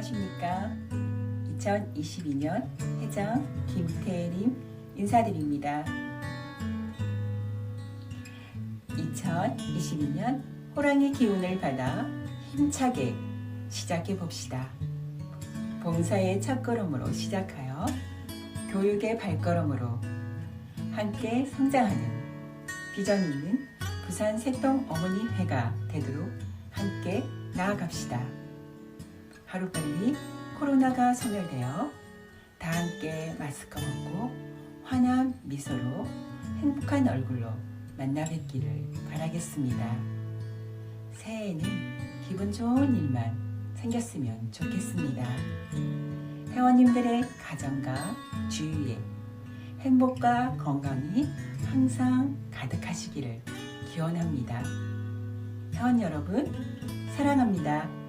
안녕하십니까. 2022년 회장 김태림 인사드립니다. 2022년 호랑이 기운을 받아 힘차게 시작해 봅시다. 봉사의 첫걸음으로 시작하여 교육의 발걸음으로 함께 성장하는 비전 있는 부산 색동 어머니 회가 되도록 함께 나아갑시다. 하루빨리 코로나가 소멸되어 다 함께 마스크 벗고 환한 미소로 행복한 얼굴로 만나 뵙기를 바라겠습니다. 새해에는 기분 좋은 일만 생겼으면 좋겠습니다. 회원님들의 가정과 주위에 행복과 건강이 항상 가득하시기를 기원합니다. 회원 여러분, 사랑합니다.